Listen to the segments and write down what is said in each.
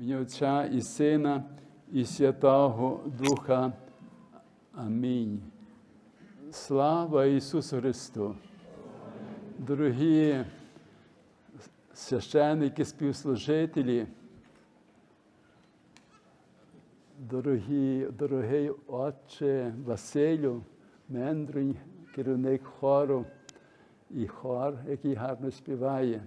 В ім'я Отця і Сина, і Святого Духа. Амінь. Слава Ісусу Христу! Дорогі священники, співслужителі, дорогі, дорогий Отче Василю, Мендрунь, керівник хору і хор, який гарно співає.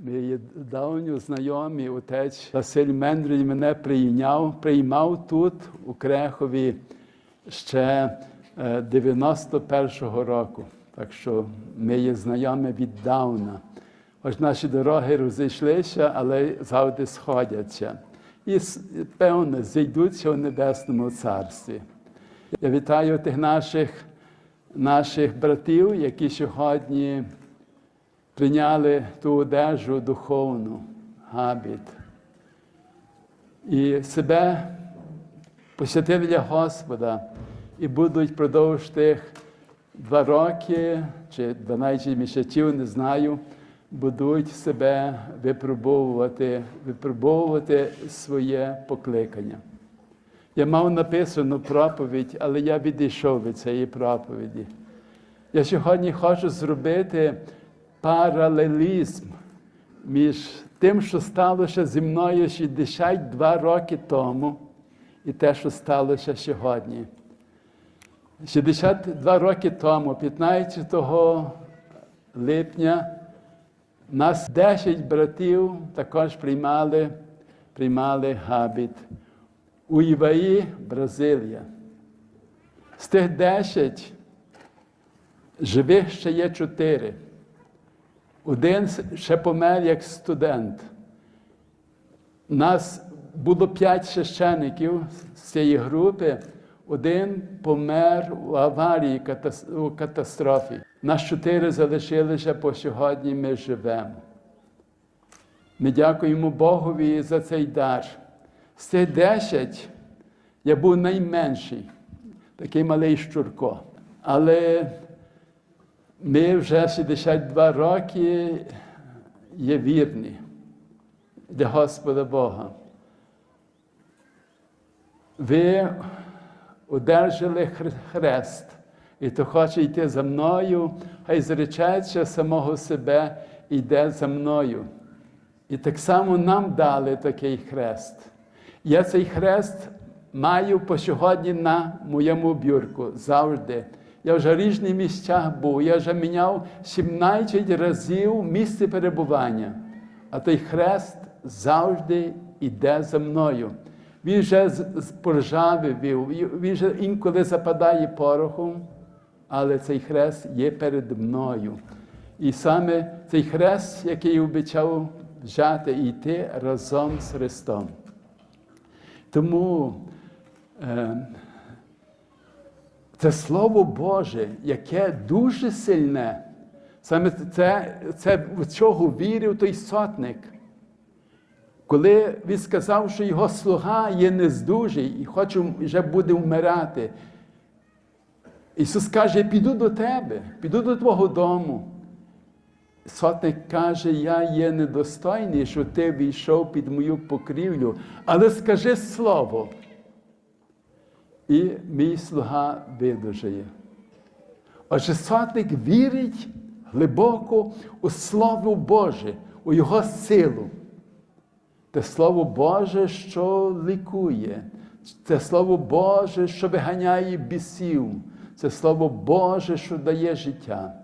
Ми є давньо знайомі, отець Василь Мендрій мене прийняв, приймав тут, у Крехові, ще е, 91-го року. Так що ми є знайомі віддавна. Хоч наші дороги розійшлися, але завжди сходяться. І, певно, зійдуться у Небесному Царстві. Я вітаю тих наших, наших братів, які сьогодні прийняли ту одежу духовну, габіт. І себе посвятили для Господа і будуть продовж тих два роки чи 12 місяців, не знаю, будуть себе випробовувати, випробовувати своє покликання. Я мав написану проповідь, але я відійшов від цієї проповіді. Я сьогодні хочу зробити паралелізм між тим, що сталося зі мною 62 роки тому, і те, що сталося сьогодні. 62 роки тому, 15 липня, нас 10 братів також приймали, приймали габіт у Іваї, Бразилія. З тих 10 живих ще є 4. Один ще помер як студент. Нас було п'ять священиків з цієї групи. Один помер у аварії у катастрофі. Нас чотири залишилися по сьогодні. Ми живемо. Ми дякуємо Богові за цей дар. З цих десять я був найменший, такий малий щурко. Але ми вже 62 роки є вірні для Господа Бога. Ви одержали хрест, і хто хоче йти за мною, хай зречеться самого себе йде за мною. І так само нам дали такий хрест. Я цей хрест маю по сьогодні на моєму бюрку завжди. Я вже в різних місцях був, я вже міняв 17 разів місце перебування, а той хрест завжди йде за мною. Він вже з поржавів, він вже інколи западає порохом, але цей хрест є перед мною. І саме цей хрест, який обіцяв взяти і йти разом з Христом. Тому е, це Слово Боже, яке дуже сильне. Саме це, це в чого вірив той сотник. Коли він сказав, що його слуга є нездужий і хоче вже буде вмирати. Ісус каже, піду до тебе, піду до твого дому. Сотник каже, я є недостойний, що ти війшов під мою покрівлю, але скажи слово. І мій слуга видужає. Отже, сотник вірить глибоко у Слово Боже, у Його силу. Те Слово Боже, що лікує, це Слово Боже, що виганяє бісів, це Слово Боже, що дає життя.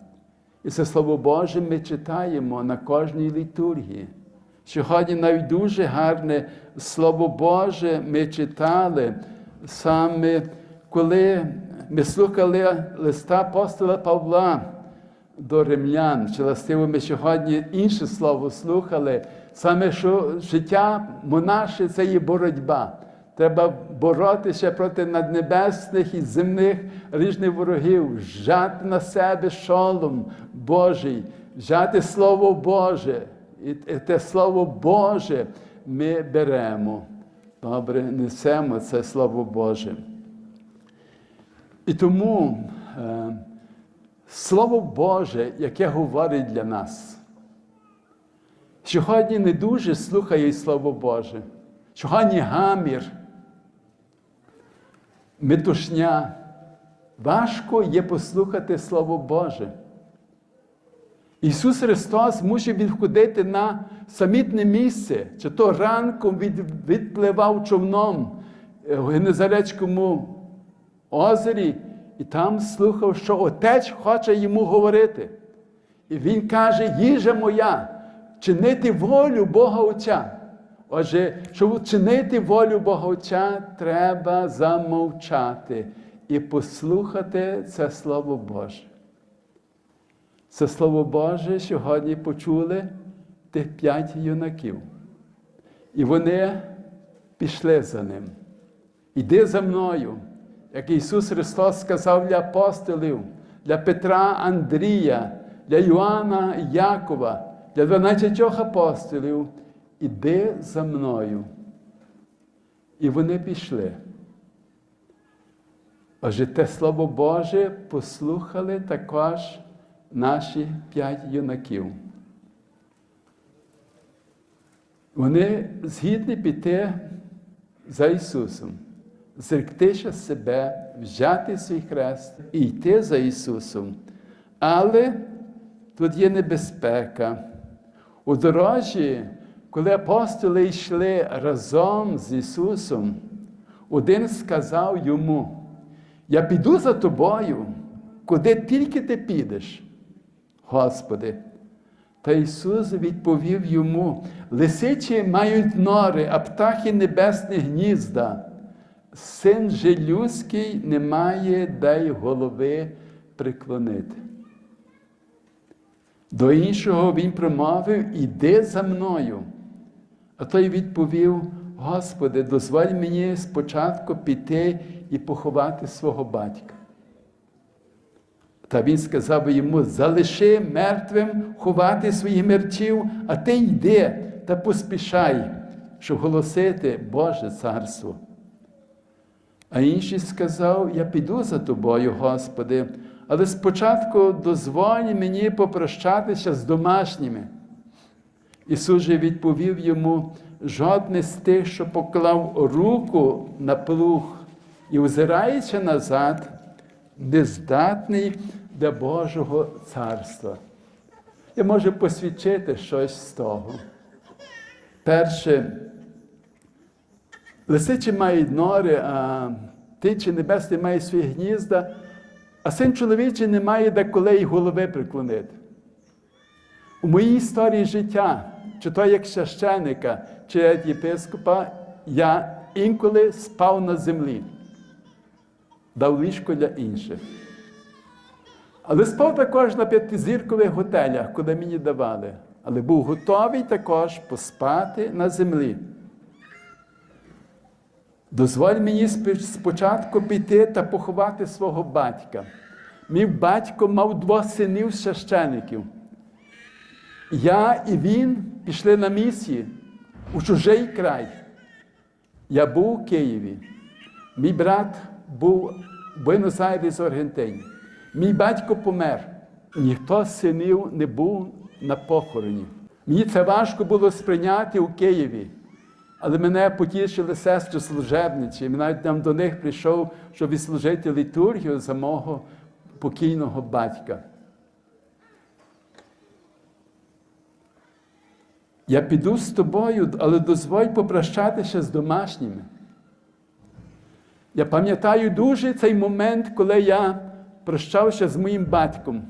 І це Слово Боже ми читаємо на кожній літургії. Сьогодні навіть дуже гарне Слово Боже ми читали саме, коли ми слухали листа апостола Павла до римлян, чи властиво ми сьогодні інше слово слухали, саме що життя монаші це є боротьба. Треба боротися проти наднебесних і земних різних ворогів, взяти на себе шолом Божий, взяти Слово Боже. І те Слово Боже ми беремо. Добре, несемо це Слово Боже. І тому е, Слово Боже, яке говорить для нас. Сьогодні не дуже слухає Слово Боже. сьогодні гамір, метушня. Важко є послухати Слово Боже. Ісус Христос мусив відходити на самітне місце, чи то ранком від, відпливав човном в Генезарецькому озері, і там слухав, що Отець хоче йому говорити. І Він каже, їжа моя, чинити волю Бога Отця. Отже, щоб чинити волю Бога Отця, треба замовчати і послухати це Слово Боже. Це Слово Боже сьогодні почули тих п'ять юнаків. І вони пішли за ним. Іди за мною, як Ісус Христос сказав для апостолів, для Петра Андрія, для Йоанна Якова, для 12 апостолів. Іди за мною. І вони пішли. Отже, те Слово Боже послухали також наші п'ять юнаків. Вони згідні піти за Ісусом, зректися себе, взяти свій хрест і йти за Ісусом. Але тут є небезпека. У дорожі, коли апостоли йшли разом з Ісусом, один сказав йому, я піду за тобою, куди тільки ти підеш, Господи. Та Ісус відповів йому: лисичі мають нори, а птахи небесні гнізда. Син же людський не має де й голови приклонити. До іншого він промовив, іди за мною. А той відповів: Господи, дозволь мені спочатку піти і поховати свого батька. Та він сказав йому: залиши мертвим ховати своїх мерчів, а ти йди та поспішай, щоб голосити Боже царство. А інший сказав: Я піду за тобою, Господи, але спочатку дозволь мені попрощатися з домашніми. Ісус же відповів йому, жодний з тих, що поклав руку на плуг і, озираючи назад, нездатний для Божого царства. Я можу посвідчити щось з того. Перше, лисичі мають нори, а тичі небесні мають свої гнізда, а син чоловічий не має де коли й голови приклонити. У моїй історії життя, чи то як священика, чи як єпископа, я інколи спав на землі, дав ліжко для інших. Але спав також на п'ятизіркових готелях, куди мені давали. Але був готовий також поспати на землі. Дозволь мені спочатку піти та поховати свого батька. Мій батько мав двох синів священиків. Я і він пішли на місії у чужий край. Я був у Києві. Мій брат був в Буенос-Айрес, Аргентині. Мій батько помер. Ніхто з синів не був на похороні. Мені це важко було сприйняти у Києві. Але мене потішили сестри служебниці. Навіть там до них прийшов, щоб відслужити літургію за мого покійного батька. Я піду з тобою, але дозволь попрощатися з домашніми. Я пам'ятаю дуже цей момент, коли я прощався з моїм батьком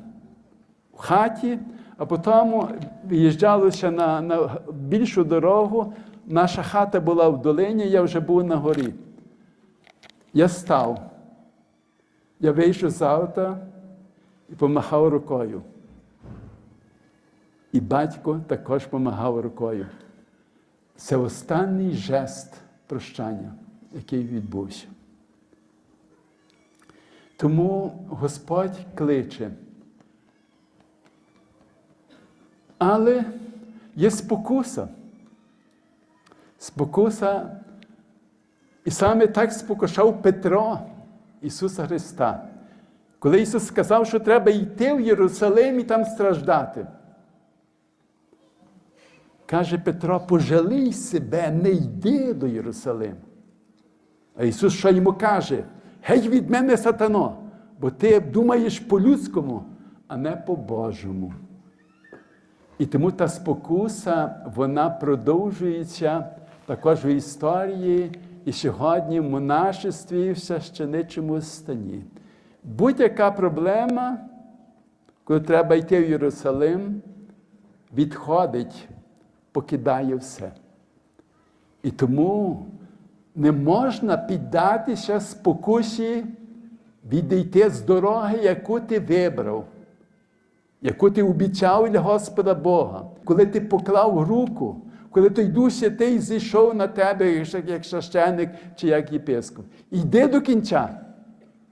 в хаті, а потім виїжджалося на, на більшу дорогу. Наша хата була в долині, я вже був на горі. Я став. Я вийшов з авто і помахав рукою. І батько також помагав рукою. Це останній жест прощання, який відбувся. Тому Господь кличе. Але є спокуса. Спокуса, і саме так спокушав Петро Ісуса Христа. Коли Ісус сказав, що треба йти в Єрусалим і там страждати. Каже Петро, пожалій себе, не йди до Єрусалиму. А Ісус що йому каже? Геть від мене, сатано, бо ти думаєш по-людському, а не по-божому. І тому та спокуса, вона продовжується також в історії і сьогодні в монашестві і в священичому стані. Будь-яка проблема, коли треба йти в Єрусалим, відходить, покидає все. І тому не можна піддатися спокусі відійти з дороги, яку ти вибрав, яку ти обіцяв для Господа Бога. Коли ти поклав руку, коли той Дух Святий зійшов на тебе, як священник чи як єпископ. Йди до кінця,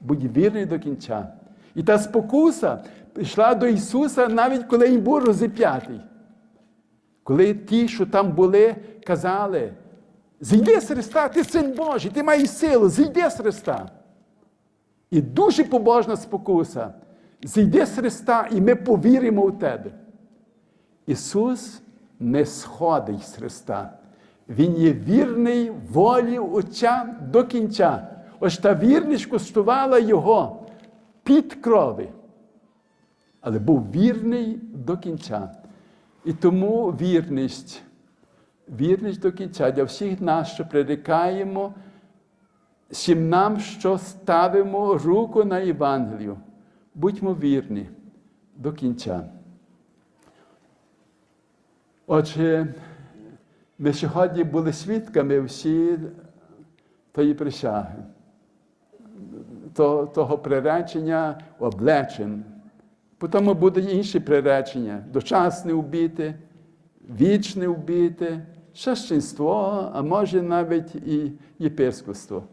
будь вірний до кінця. І та спокуса пішла до Ісуса, навіть коли він був розіп'ятий. Коли ті, що там були, казали, зійди з Христа, ти син Божий, ти маєш силу, зійди з Христа. І дуже побожна спокуса. Зійди з Христа, і ми повіримо в тебе. Ісус не сходить з Христа. Він є вірний волі Отця до кінця. Ось та вірність коштувала Його під крови. Але був вірний до кінця. І тому вірність, вірність до кінця для всіх нас, що прирікаємо, всім нам, що ставимо руку на Євангелію. Будьмо вірні до кінця. Отже, ми сьогодні були свідками всі тої присяги, того приречення облечень. Потім буде інші приречення, дочасне вбити, вічне вбити, священство, а може навіть і єпископство.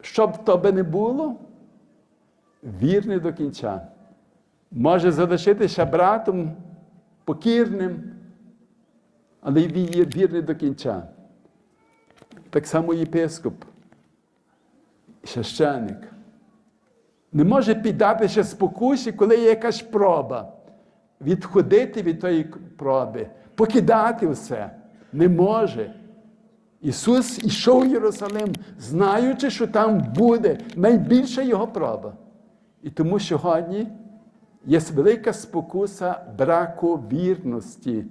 Щоб то би не було, вірний до кінця. Може залишитися братом покірним, але він вірний до кінця. Так само єпископ, священик. Не може піддатися спокусі, коли є якась проба. Відходити від тої проби, покидати все. Не може. Ісус ішов в Єрусалим, знаючи, що там буде найбільша його проба. І тому сьогодні є велика спокуса браку вірності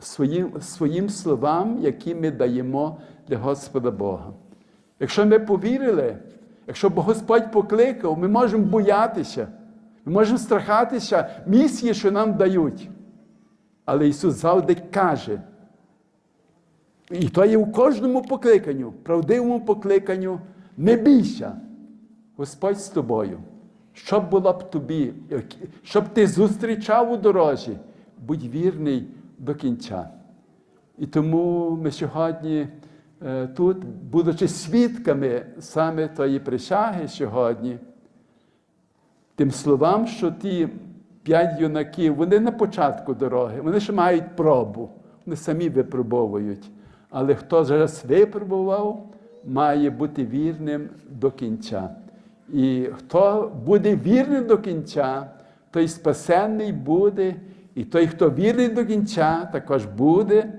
своїм, своїм словам, які ми даємо для Господа Бога. Якщо ми повірили, якщо Господь покликав, ми можемо боятися, ми можемо страхатися місії, що нам дають. Але Ісус завжди каже, і то є у кожному покликанню, правдивому покликанню, не бійся, Господь з тобою. Що б було б тобі, щоб ти зустрічав у дорозі, будь вірний до кінця. І тому ми сьогодні е, тут, будучи свідками саме тої присяги сьогодні, тим словам, що ті п'ять юнаків, вони на початку дороги, вони ще мають пробу, вони самі випробовують. Але хто зараз випробував, має бути вірним до кінця. І хто буде вірним до кінця, той спасенний буде, і той, хто вірний до кінця, також буде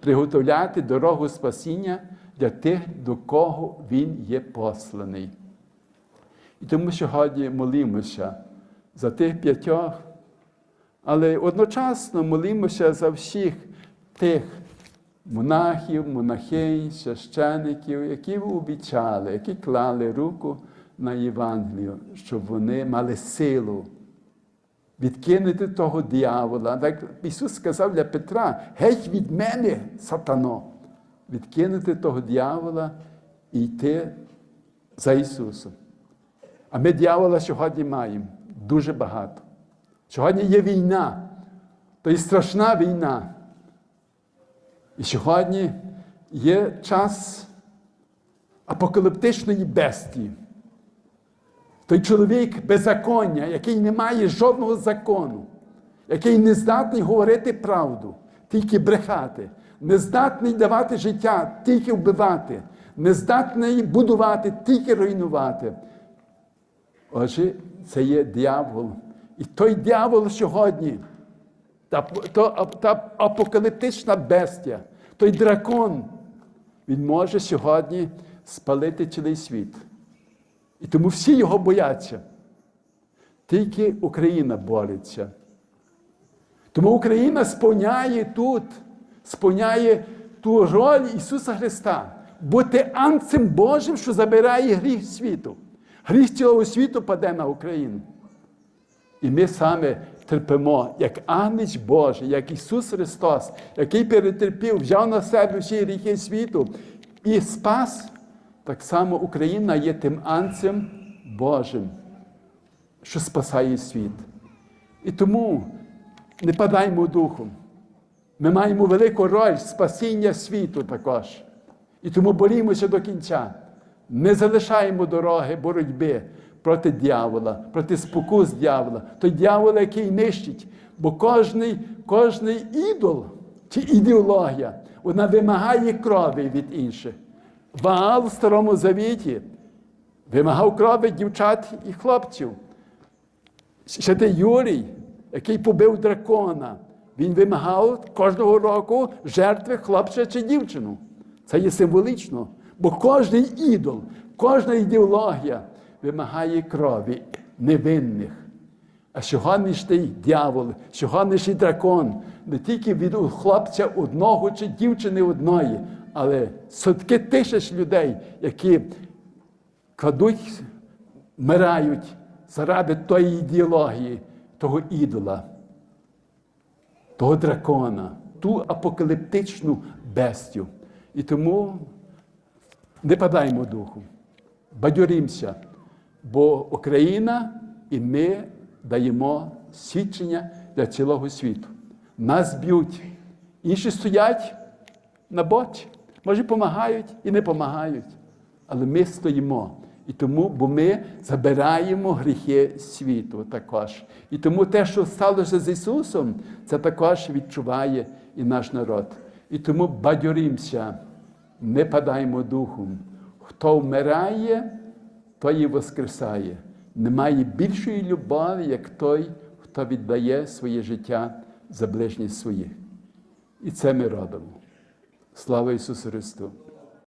приготовляти дорогу спасіння для тих, до кого він є посланий. І тому сьогодні молимося за тих п'ятьох, але одночасно молимося за всіх тих монахів, монахинь, священиків, які обіцяли, які клали руку на Євангелію, щоб вони мали силу відкинути того диявола. Так Ісус сказав для Петра: геть від мене, сатано, відкинути того диявола і йти за Ісусом. А ми диявола сьогодні маємо дуже багато. Сьогодні є війна, то є страшна війна. І сьогодні є час апокаліптичної бестії. Той чоловік беззаконня, який не має жодного закону, який не здатний говорити правду, тільки брехати, не здатний давати життя, тільки вбивати, не здатний будувати, тільки руйнувати. Отже, це є диявол. І той диявол сьогодні та, то, та апокаліптична бестія, той дракон, він може сьогодні спалити цілий світ. І тому всі його бояться. Тільки Україна бореться. Тому Україна сповняє тут, сповняє ту роль Ісуса Христа, бути анцем Божим, що забирає гріх світу. Гріх цілого світу паде на Україну. І ми саме терпимо, як Агнець Божий, як Ісус Христос, який перетерпів, взяв на себе всі гріхи світу і спас, так само Україна є тим анцем Божим, що спасає світ. І тому не падаймо духом. Ми маємо велику роль спасіння світу також. І тому борімося до кінця. Не залишаємо дороги боротьби проти дьявола, проти спокус дьявола, той дьявол, який нищить. Бо кожний, кожний ідол чи ідеологія, вона вимагає крові від інших. Ваал в Старому Завіті вимагав крові дівчат і хлопців. Святий Юрій, який побив дракона, він вимагав кожного року жертви хлопця чи дівчину. Це є символічно. Бо кожний ідол, кожна ідеологія вимагає крові невинних. А сьогоднішній дьявол, сьогоднішній дракон не тільки від хлопця одного чи дівчини одної, але сотки тисяч людей, які кладуть, вмирають заради тої ідеології, того ідола, того дракона, ту апокаліптичну бестю. І тому не падаймо духу, бадьорімося, бо Україна і ми даємо свідчення для цілого світу. Нас б'ють, інші стоять на боці, може, допомагають і не допомагають. Але ми стоїмо. І тому, бо ми забираємо гріхи світу також. І тому те, що сталося з Ісусом, це також відчуває і наш народ. І тому бадьорімося, не падаємо духом. Хто вмирає, той і воскресає. Немає більшої любові, як той, хто віддає своє життя за ближність своїх. І це ми робимо. Слава Ісусу Христу!